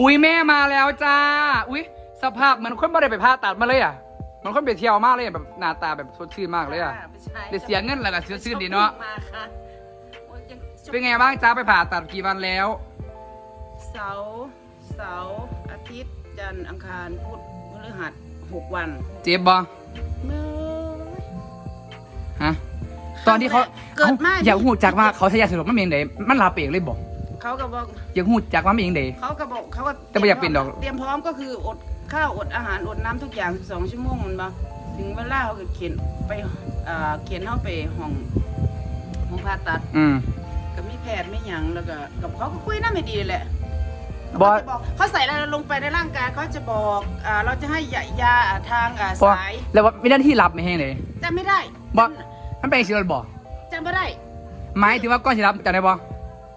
อุ้ยแม่มาแล้วจ้า อุ้ยสภาพเหมือนคนไม่ได้ไปผ่าตัดมาเลยอะเหมันคนไปเที่ยวมากเลยอะแบบหน้าตาแบบสดชื่นมากเลยอะไม่ใช่ได้เสียเงินแล้วก็สดชื่นดีเนาะ มาค่ะโอ้ยยังเป็นไงบ้างจ้าไปผ่าตัดกี่วันแล้ว เสาร์เสาร์อาทิตย์ จันทร์อังคาร พุธพฤหัสหกวันเจ็บบ่เมื่อ ฮะ ตอนที่เขาเกิดมา อ้อยากหูจักว่าเขาใช้ยาสลบมันเป็นยังไงมันลาเปเองเลยบอก เขาก็บอกอยากหูจักว่ามันเป็นยังไงเขาก็บอกเขาก็แต่ไม่อยากเป็นดอก เตรียมพร้อมก็คืออดข้าวอดอาหารอดน้ำทุกอย่างสองชั่วโมงมันบ่ถึงเวลาเขาก็เขียนไปอ่าเขียนเข้าไปห้องห้องผ่าตัด อืมก็มีแพทย์ไม่หยังแล้วก็กับเขาก็คุยน่าไม่ดีแหละบอสเขาจะบอกเขาใส่อะไรลงไปในร่างกายเขาจะบอกอ่าเราจะให้ยายาทางอ่าพอสายแล้วว่าไม่ได้ที่รับไม่ให้เลยจำไม่ได้บอสมันเป็นสิรบอกจำไม่ได้หมายถึงว่าก้อนสิรับจำได้บ่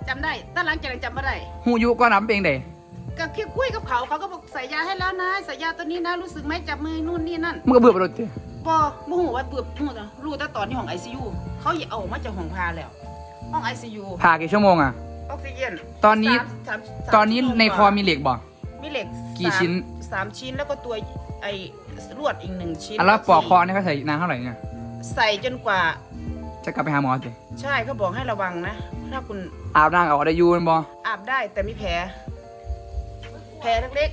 จำได้แต่หลังจากนั้นจำไม่ได้ หูอยุก้อนรับเป็นยังไงก็แค่คุยกับเขาเขาก็บอกใส่ยาให้แล้วนะใส่ยาตัวนี้นะรู้สึกไหมจับมือนู่นนี่นั่นมึงก็เบื่อไปเลยปอโมโหว่าเบื่อโมโหแต่รู้แต่ตอนที่ห้องไอซียูเขาเอาออกมาจากห้องพาแล้ว ห้องไอซียูผ่ากี่ชั่วโมงอะออกซิเจนตอนนี้สามสามสามตอนนี้ชั่วโมงในคกอว่ามีเหล็กบ่มีเหล็กกี่สามชิ้น สามชิ้นแล้วก็ตัวไอ้ลวดอีกหนึ่งชิ้นอันแล้วปอกสี่คอนี่เขาใส่นานเท่าไหร่เนี่ยใส่จนกว่า จะกลับไปหาหมอสิใช่เขาบอกให้ระวังนะ ถ้าคุณอาบน้ำเอาได้อยูแมันบ่อาบได้แต่มีแผล แผลเล็ก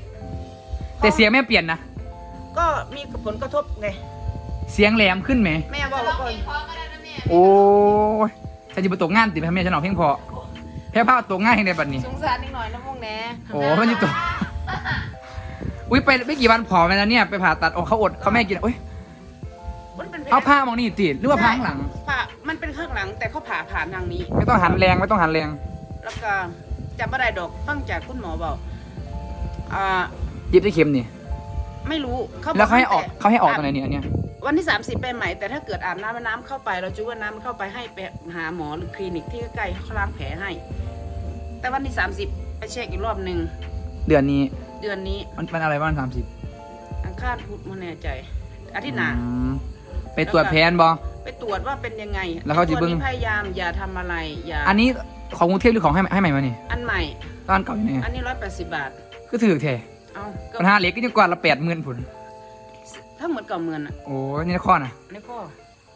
แต่เสียงไม่เปลี่ยนนะ ๆ ก็มีผลกระทบไง เสียงแหลมขึ้นไหม แม่บอกว่าก่อนโอ้ยฉันจะไปตกงานติดพ่อแม่ฉันออกเพียงพอแพ้ผ้าตกงานให้ในบัดนี้ สงสารนิดหน่อยนะพวกแน่โอ้มันจะตก อุ้ยไปไม่กี่วันผอมไปแล้วเนี่ย ไปผ่าตัดโอ้เขาอดเขาไม่ให้กินอุ้ยมันเป็นแผลเอาผ้ามองนี่ติดหรือว่าผ้าข้างหลังผ่ามันเป็น ข้างหลัง แต่เขาผ่าผ่านทางนี้ ไม่ต้องหันแรงไม่ต้องหันแรง แล้วก็จำไม่ได้ดอกฟังจากคุณหมอบอกอ่าเย็บได้เข็มนี่ไม่รู้เขาบแล้วเขาให้ออกตั้งแต่เขาให้ออกตอนไหนเนี่ยอันเนี่ยวันที่ 30 ไปใหม่ แต่ถ้าเกิดอาบน้ำแล้วน้ำเข้าไป เราจะว่าน้ำมันเข้าไปให้ไปหาหมอหรือคลินิกที่ใกล้ๆเขาล้างแผลให้ แต่วันที่ 30 ไปเช็คอีกรอบหนึ่งเดือนนี้เดือนนี้มันเป็นอะไรบ้างสามสิบอังคารพุธไมันแน่ใจอาทิตย์หน้าไปตรวจแพนบอ ไปตรวจว่าเป็นยังไงแล้วเขาจะเบิ่ง ตัวนี้พยายามอย่าทำอะไรอย่าอันนี้ของกรุงเทพหรือของให้ให้ใหม่มานี่อันใหม่ ร้านเก่าอยู่ไหนอันนี้ร้อยแปดสิบบาทก็ถือเทเอาก็ปัญหาเหล็กก็ยังกว่าละแปดหมื่นผุนถ้าเหมือนกับเมือนอะโอ้ยนี่นข้อน่ะนี่ก็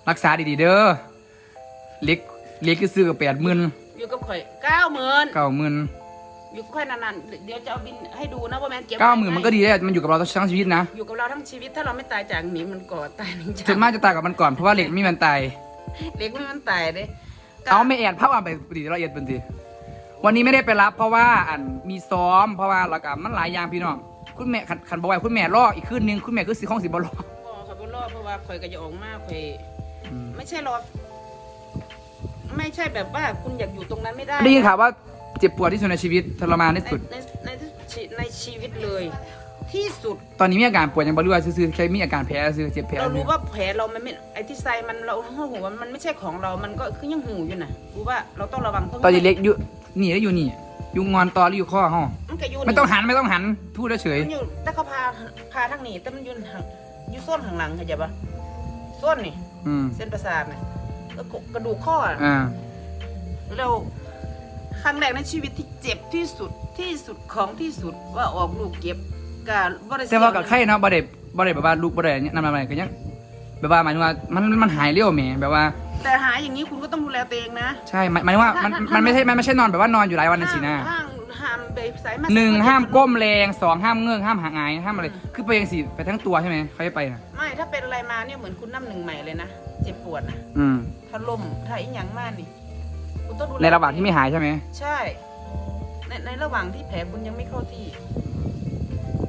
รักษาดีๆเด้อเหล็กเหล็กก็ซื้อกับแปดหมื่นอยู่กับข่อยเก้าหมื่นเก้าหมื่น อยู่กับข่อยนานๆเดี๋ยวจะเอาบินให้ดูนะว่าแมนเก็บเก้าหมื่นมันก็ดีแล้วมันอยู่กับเราทั้งชีวิตนะอยู่กับเราทั้งชีวิตถ้าเราไม่ตายจากหนีมันก่อตายหนึ่งจากส่วนมากจะตายกับมันก่อนเพราะว่าเหล็กไม่มีมันตายเล็กไม่มันตายเด้เอาไม่แอดภาพอ่านไปดีละเอียดเป็นทีวันนี้ไม่ได้ไปรับ เพราะว่าอันมีซ้อมเพราะว่าเรากับมันหลายอย่างพี่น้องคุณแม่ขันขันบอกว่าคุณแม่รออีกคืนนึงคุณแม่คือสีของสีบอลรอบอกข่อยบ่รอดเพราะว่าข่อยก็จะออกมาข่อยไม่ใช่รอไม่ใช่แบบว่าคุณอยากอยู่ตรงนั้นไม่ได้ได้ยินข่าวว่า เจ็บปวดที่สุดในชีวิตทรมานที่ในสุด ในในชีในชีวิตเลย ที่สุด ตอนนี้มีอาการปวดยังบริวารซื้อๆแค่มีอาการแพ้ซื้อเจ็บแผลเรารู้ว่าแผลเรามันไม่ไอ้ที่ใส่มันเราหูว่ามันไม่ใช่ของเรา มันก็คือยังหูอยู่นะรู้ว่าเราต้องระวังพวกตอนนี้เล็กอยู่นี่แล้วอยู่นี่อยู่งอนตอหรืออยู่ข้อห้องมันก็อยู่ไม่ต้องหันไม่ต้องหันพูดเฉยมันอยู่แต่เขาพาพาทางนี้แต่มันอยู่ทางอยู่ส้นข้างหลังเข้าใจปะส้นนี่ๆอืมเส้นประสาทนี่แล้วก็กระดูกข้ออะอ่าเรา ครั้งแรกในชีวิตที่เจ็บที่สุดที่สุดของที่สุดว่าออกลูกเก็บกับบริษัทแต่ว่ากับไข้เนาะบ่ได้บ่ได้แบบว่าลูกบ่ได้เนี่ยนำอะไรก็ยังแบบว่าหมายถึงว่ามันมันหายเร็วแหมแบบว่าแต่หาอย่างนี้คุณก็ต้องดูแลตัวเองนะ ใช่หมายหมายถึงว่ามันถ้าถ้ามันไม่ใช่มันไม่ใช่นอนแบบว่านอนอยู่หลายวันนะสินะห้ามห้ามไปสายมาหนึ่งห้ามก้มแรงสองห้ามเงื้องห้ามหางายห้ามอะไรคือไปยังสิไปทั้งตัวใช่ไหมเขาจะไปนะไม่ถ้าเป็นอะไรมาเนี่ยเหมือนคุณน้ำหนึ่งใหม่เลยนะเจ็บปวดนะอืมถ้าลมถ้าอีหยังมากนี่ คุณต้องดูแลในระหว่างที่ไม่หายใช่ไหมใช่ ในในระหว่างที่แผลคุณยังไม่เข้าที่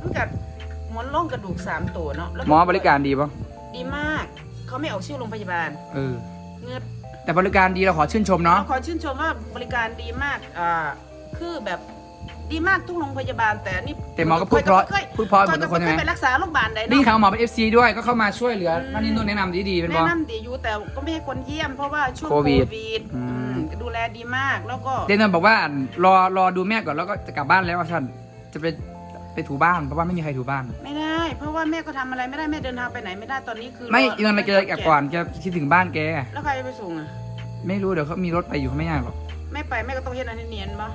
มันกัดหมอนร่องกระดูกสามตัวเนาะแล้วหมอบริการดีป่ะดีมาก เขาไม่ออกชื่อโรงพยาบาล เออ เงินแต่บริการดีเราขอชื่นชมเนาะขอชื่นชมว่าบริการดีมากอ่าคือแบบดีมากทุกโรงพยาบาลแต่นี่แต่หมอก็พูดเพราะคยพูดเพราะเหมือนทุกคนเคใช่ยไหมไปรักษาโรงพยาบาลใดนี่เนาะข่าวหมอเป็นเอฟซีด้วยก็เข้ามาช่วยเหลืออืมนั่นนี่นู่นแนะนำดีๆเป็นบอแนะนำดีอยู่แต่ก็ไม่ให้คนเยี่ยมเพราะว่าช่วงโคโควิวิด ดอืมอืมดูแลดีมากแล้วก็เดนนนบอกว่าอะรอรอดูแม่ก่อนแล้วก็จะกลับบ้านแล้วว่าฉันจะไปไปถูบ้านเพราะว่าไม่มีใครถูบ้าน ไม่ได้ เพราะว่าแม่ก็ทำอะไรไม่ได้แม่เดินทางไปไหนไม่ได้ตอนนี้คือไม่รอยังไม่เจอแกก่อนแกคิดถึงบ้านแก แล้วใครจะไปส่งอะ ไม่รู้เดี๋ยวเขามีรถไปอยู่เขาไม่ยากหรอกแม่ไปแม่ก็ต้องเฮ็ดอันนี้เนียนปะ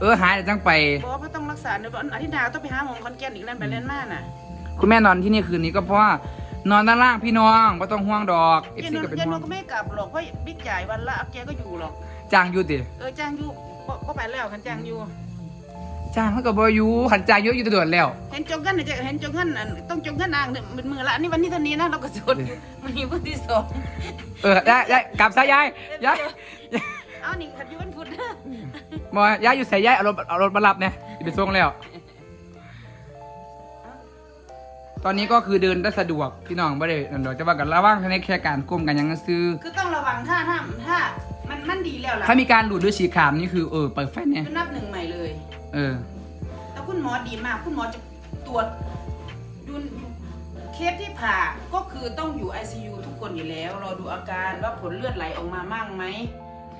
เออหายแล้วจังไป บอกว่าต้องรักษาเดี๋ยวอาทิตย์หน้าต้องไปหาหมอคอนแกนอีกนั่นไปเล่นมากน่ะ คุณแม่นอนที่นี่คืนนี้ก็เพราะว่า นอนด้านล่างพี่น้องไม่ต้องห่วงดอกเอฟเย็นซีนก็เป็นเย็นห่นวงก็ไม่กลับหรอกเพราะบิ๊กจ่ายวันละแกก็อยู่หรอกจ้างอยู่ติเออจ้างอยู่ก็ก็ไปแล้วคันจ้างอยู่ จ้างเขาก็บอยู่ขันจ้างเยอะอยู่แตะด่วนแล้ว เห็นจงเงินเนี่ยจะเห็นจงเงินอันต้องจงเงินนางเนี่ยเป็นมือละนี่วันนี้เท่านี้นะเราก็สดมันมีวันที่สองเออได้ได้กลับซะยายยายเอานี่ขัดอยูวันพุธนะ บอยายอยู่ใส่ยายเอารถเอารถมารับเนี่ยไปส่งแล้ว ตอนนี้ก็คือเดินได้สะดวกพี่น้องไม่ได้นั่นดอกจะว่ากันระว่างในแค่การก้มกันอยังนั้นซื้อ คือต้องระวังถ้าถ้าถ้ามันมันดีแล้วล่ะถ้ามีการหลุดหรือฉีกขาดนี่คือเออเปิดไฟเนี่ยจะนับหนึ่งใหม่เลย เออแต่คุณหมอดีมาก คุณหมอจะตรวจดูเคสที่ผ่าก็คือต้องอยู่ ICU ทุกคนอยู่แล้ว รอดูอาการว่าผลเลือดไหลออกมามั่งไหม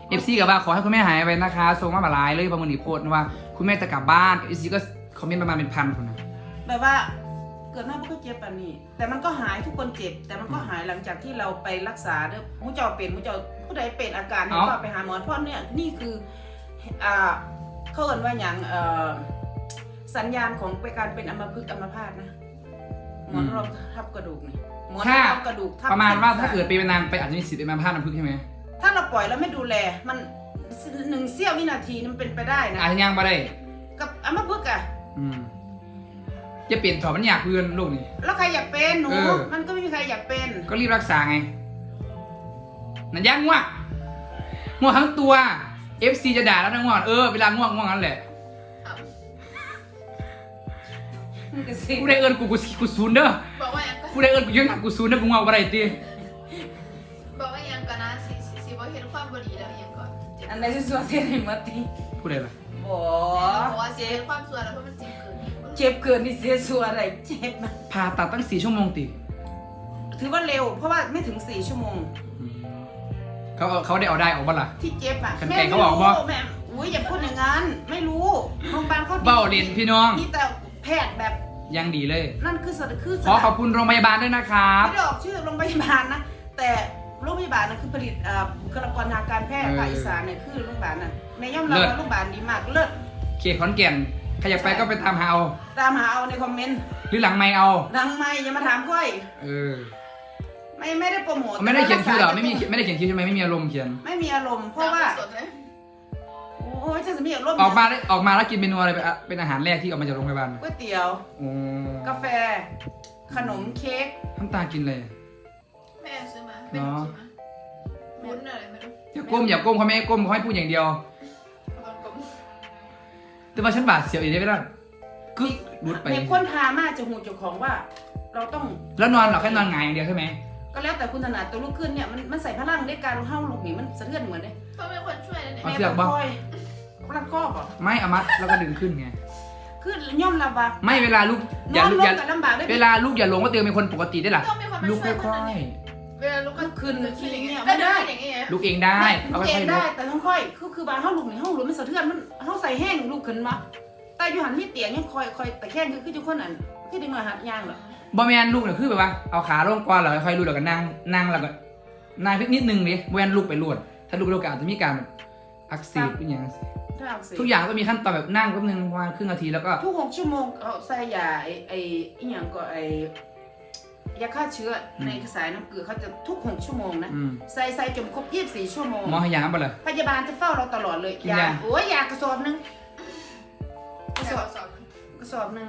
เอฟซีกับว่าขอให้คุณแม่หายไปนะคะส่งมาบาลายเลยประเมินอีโพดว่า คุณแม่จะกลับบ้านเอฟซีก็คอมเมนต์ประมาณเป็นพันคนนะแบบว่า เกิดมาพวกก็เจ็บปานนี้ แต่มันก็หายทุกคนเจ็บ แต่มันก็หายหลังจากที่เราไปรักษาเด้อมูเจ้าเป็นมูเจ้าผู้ใดเป็นอาการเนี่ยก็ไปหาหมอเพราะเนี่ยนี่คืออ่าเขาเอ่นว่าอย่างเอ่อสัญญาณของไปการเป็นอัมพฤกษ์อัมพาตนะหมอนรองทับกระดูกนี่หมอนรองกระดูกทับประมาณว่าส้นถ้าเกิดไปนานไปอาจจะมีสิทธิ์เป็นมาพลาดน้ำพึ่งใช่ไหมถ้าเราปล่อยแล้วไม่ดูแล มันหนึ่งเสี้ยววินาทีนี่มันเป็นไปได้นะอาจจะยังไม่ได้ กับอัมพฤกษ์อะ อืม จะเปลี่ยนถอดมันอยากเพื่อนลูกนี่ แล้วใครอยากเป็นหนู เออ มันก็ไม่มีใครอยากเป็นก็รีบรักษาไงนั่นยังง่วงง่วงทั้งตัว FC จะด่าแล้วทั้งง่วงเออเวลาง่วงง่วงนั่นแหละมันก็สิกูได้เอิญกูกูกูซูนเด้อบอกว่ายังก็กูได้เอิญกูยังกูซูนเด้อกูง่วงอะไรตีบอกว่ายังก็นะสิสิสิบอกเห็นความบดีแล้วยังก่อนเจ็บอันไหนที่สัวเสียในมัตีกูได้ละบอบอกว่าเสียความส่วนแล้วเพราะมันเจ็บเกิน เจ็บเกินนี่เสียสัวอะไรเจ็บนะผ่าตัดตั้งสี่ชั่วโมงติถือว่าเร็ว เพราะว่าไม่ถึงสี่ชั่วโมง เขาเอาเขาได้เอาได้ออกบ้าล่ะ ที่เจ็บอะกันแม่ไกลไม่เขาบอกรู้ว่าแม่อุ้ยอย่าพูดอย่างนั้น ไม่รู้โรงพยาบาลเขาดีเบ้าเรียนพี่น้องมีแต่แพทย์แบบ ยังดีเลย นั่นคือสคือขอขอบคุณโรงพยาบาลด้วยนะครับ ไม่ได้ออกชื่อโรงพยาบาลนะ แต่โรงพยาบาลนะคือผลิตเอ่อบุคลากรทางการแพทย์ภาคอีสานเนี่ยคือโรงพยาบาลน่ะในย่อมเราว่าโรงพยาบาลดีมากเลิศ เขตขอนแก่น ใครอยากไปก็ไปตามหาเอาตามหาเอาในคอมเมนต์หรือหลังไม่เอา ดังไม่อย่ามาถามค่อยเออไม่ไม่ได้โปรโมทไม่ได้เขียนคิวเหรอแต่ไม่มีไม่ได้เขียนคิวใช่ไหมไม่มีอารมณ์เขียน ไม่มีอารมณ์เพราะว่าสดเลยโอ้ยจะมีอารมณ์ออกมาได้ออกมาแล้วกินเมนูอะไรไปอะเป็นอาหารแรกที่ออกมาจากโรงพยาบาลก๋วยเตี๋ยวโอ้กาแฟ ขนมเค้กน้ำตากินเลยแม่ซื้อมาแม่ซื้อมาวุ้นอะไรไม่รู้อย่าก้มอย่าก้มเขาไม่ให้ก้มเขาให้พูดอย่างเดียวบางกลม แต่ว่าฉันบาดเสียวอีกได้ไม่ได้คือรุดไปเด็กคนพามาจะหูเจ้าของว่า เราต้องแล้วนอนเหรอแค่นอนหงายอย่างเดียวใช่ไหมก็แล้วแต่คุณถนัดตัวลูกขึ้นเนี่ยมันมันใส่พลังในการเข้าลูกนี่มันสะเทือนเหมือนเลยเพราะเป็นคนช่วยนะเนี่ยเอาเสือกบ่คอยรัดข้อบ่ไม่เอามัดแล้วก็ดึงขึ้นไงคือย่อมรับว่าไม่เวลาลูกนอย่าอนลูกลอย่างกับลำบากได้เวลาลูกอย่าลงว่าเตียงเป็นคนปกติได้หรอต้องมีคนมาลูกช่วยคนค่อนั้นยเนี่ย เวลาลุกก็ขึ้น ขึ้นอย่างเงี้ยก็ไม่ได้ได้อย่างเงี้ยๆลูกเองได้ลูเอากไปเอค่องยๆลุได้กแต่ต้องค่อยคือคือบางห้าลูกนี่ห้าลูกมันสะเทือนมันห้าใส่แห้งลูกขึ้นมาแต่อยู่หันที่เตียงยังคอยคอยแต่แค่คือคือจุกคนนั้นคือดึงมาหัดย่างเหรอบอแมนลูกเนี่ยคือแบบว่าเอาขาลงก่อนแล้วค่อยๆลูดแล้วก็นั่งนั่งแล้วก็นายพิกนิดนึงดิบอแมนลูกไปลูดถ้าลูกไปลูกก็อาจจะมีการแบบอักเสบเป็นอย่างนั้นถ้าอักเสบทุกอย่างก็มีขั้นตอนแบบนั่งแป๊บนึงประมาณครึ่งนาทีแล้วก็ ทุกหกชั่วโมงเขาใส่ยาไอไออีหยังก็ไอ ยาฆ่าเชื้อในสายน้ำเกลือเขาจะทุกหกชั่วโมงนะ อืมใส่ใส่จนครบยี่สิบสี่ชั่วโมง หมอให้ยาบ่เลยพยาบาลจะเฝ้าเราตลอดเลยกินยาโอ้ยยากระสอบหนึงกระสสออบบสอบกระสอบหนึง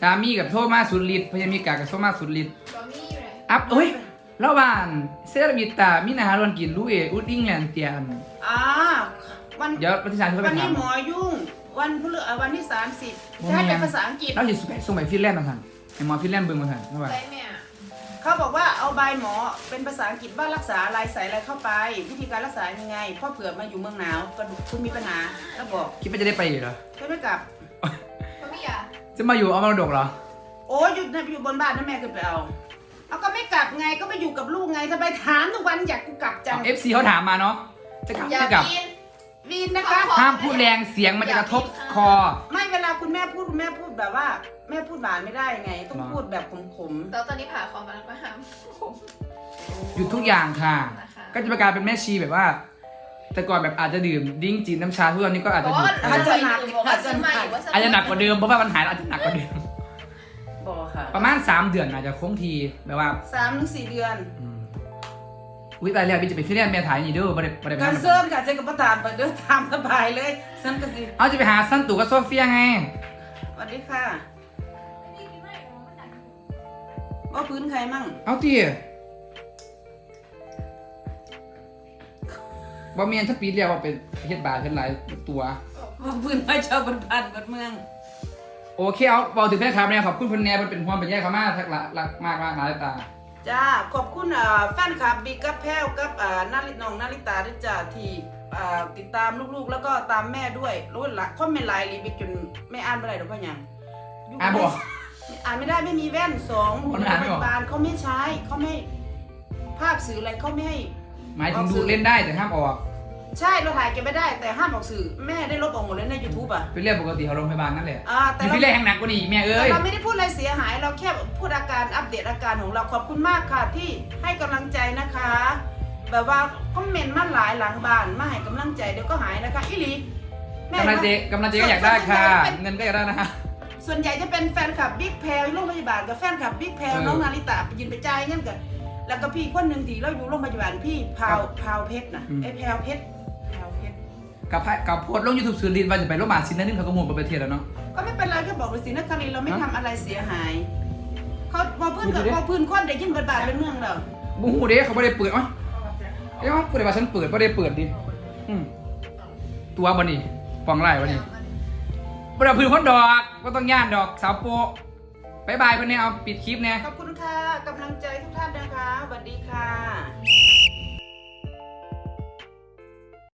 สามีกับโทมาสุดฤทธิ์พยามีกากับโทมาสุดฤทธิ์สอบมีอยู่ไหนอัพเอ้ยระหว่างเซรามิตามินาฮารอนกินลูเออุดดิ้งแลนเตียนอ่าวันเดี๋ยววันที่สามที่เขาวัไปนนี้ถามหมอยุ่ง วันพฤหัสวันที่สามสิบโอ้ใช้เป็นแม่ภาษาอังกฤษ เราจะส่งไปฟินแลนด์มาทัน ไอหมอฟินแลนด์เบิ่งมาทันเข้าไปไรแม่เขาบอกว่าเอาใบหมอเป็นภาษาอังกฤษว่ารักษาอะไรใส่อะไรเข้าไป วิธีการรักษายังไงเพราะเผื่อมาอยู่เมืองหนาวกระดูกคุณมีปัญหาแล้วบอกคิดว่าจะได้ไปอยู่เหรอใช่ไหมกลับเพราะไม่อยากจะมาอยู่เอามรดกเหรอ โอ้ยอยู่นะอยู่บนบ้านนะแม่ขึ้นไปเอาเอาก็ไม่กลับไงก็ไปอยู่กับลูกไงทำไมถามทุกวันอยากกูกลับจัง เอฟซีเขาถามมาเนาะ จะกลับอยากไม่กลับ กิน วีนนะคะ ห้ามพูดแรงเสียงมันจะกระทบคอ ไม่เวลาคุณแม่พูดคุณแม่พูดแบบว่า แม่พูดหวานไม่ได้ไง ต้องหรอพูดแบบขมแต่ตอนนี้ผ่าคอมาแล้วก็ห้ามผมๆหยุดทุกอย่างค่ะ นะคะก็จะประกลายเป็นแม่ชีแบบว่า แต่ก่อนแบบอาจจะดื่มดิ้งจีนน้ำชาทุกวันนี้ก็อาจจะบอกหยุว่าดอาจจะหนักบอกว่าซื้อใหม่ว่าอาจจะหนักกว่าเดิมเพราะว่ามันหายแล้วอาจจะหนักกว่าเดิมบอกค่ะประมาณ 3 เดือนอาจจะคงทีแบบว่าสามถึงสี่เดือน อืม อุ้ยตายแล้วพี่จะไปฟิเลียนแม่ถ่ายนี่เด้อบ่ได้บ่ได้ไปการทำเซิร์ฟค่ะเจนกับประธานไปเดินตามสบายเลยฉันก็สิเอาจะไปหาสั้นตู่กับโซเฟียไงสวัสดีค่ะว่าพื้นใครมั่งเอาตีบ่เมียนถ้าปีเรียกว่าเป็นเฮ็ดบาร์ขึ้นหลายตัวว่าพื้นใครชาวบ้านบ้านบ้านเมืองโอเคเอาบอกถึงแฟนคลับเนี่ยขอบคุณคุณแนนมันเป็นความเป็นแย่เขามากทักละรักมากมากหลายตา จ้าขอบคุณอ่าแฟนคลับบิ๊กกับแพ้วกับอ่านาริน้องนาริตาด้วยจ้าที่อ่าติดตามลูกๆ แล้วก็ตามแม่ด้วยรู้ละคอมเมนต์ไลน์รีบิกจนไม่อ่านไม่ได้หรอกพ่อหยังอ่านบ่ออกอ่านไม่ได้ไม่มีแว่นสองคนอ่านไม่ออกบาลเขาไม่ใช้เขาไม่ภาพสื่ออะไรเขาไม่ให้หมายถึงดูเล่นได้แต่ห้ามออก ใช่เราถ่ายเก็บไม่ได้แต่ห้ามออกสื่อแม่ได้ลบออกหมดเลยใน YouTube อะฟิเลียนปกติเขาโรงพยาบาลนั่นแหละอ่าแต่มีเราฟิเลียนแห่งหนักกว่านี้อีกแม่เอ้แต่ย เราไม่ได้พูดอะไรเสียหาย เราแค่พูดอาการอัปเดตอาการของเราขอบคุณมากค่ะที่ให้กำลังใจนะคะ แบบว่าคอมเมนต์มาหลายหลังบ้านมาให้กำลังใจเดี๋ยวก็หายนะคะอีหลีแม่กำลังเจกำลังเจก็อยากได้ค่ะ เงินก็อยากได้นะฮะ ส่วนใหญ่จะเป็นแฟนคลับบิ๊กแพลวโรงพยาบาลกับแฟนคลับบิ๊กแพลวเออน้องนาริตาไปยืนไปจ่ายเงินกันแล้วก็พี่คนหนึ่งที่เราอยู่โรงพยาบาลพี่พาวพาวเพชรนะอืม ไอ้แพลวเพชรแพลวเพชร กับพายกับโพสต์ลงยูทูบสื่อดินว่าจะไปโรงพยาบาลซินนั่นนึงเขาก็หมุนไปประเทศแล้วเนาะก็ไม่เป็นไรแค่บอกเลยสินักคณีเราไม่ฮะทำอะไรเสียหายเขาพอเพื่อนกับดูดิพอเพื่อนคนได้ยินบทบาทเป็นเมืองเราบูฮูเด้เขาไม่ได้เปิดอ๋อเอ้ยกูได้ว่าฉันเปิดไม่ได้เปิดดิอืมตัวบันนี่ฟองไล่บันนี่บไดาพื้นคนดอกก็ต้องย่านดอกสาวโปะบายบายเพื่อนเนี่ยเอาปิดคลิปเนี่ยขอบคุณค่ะกำลังใจทุกท่านนะคะสวัสดีค่ะ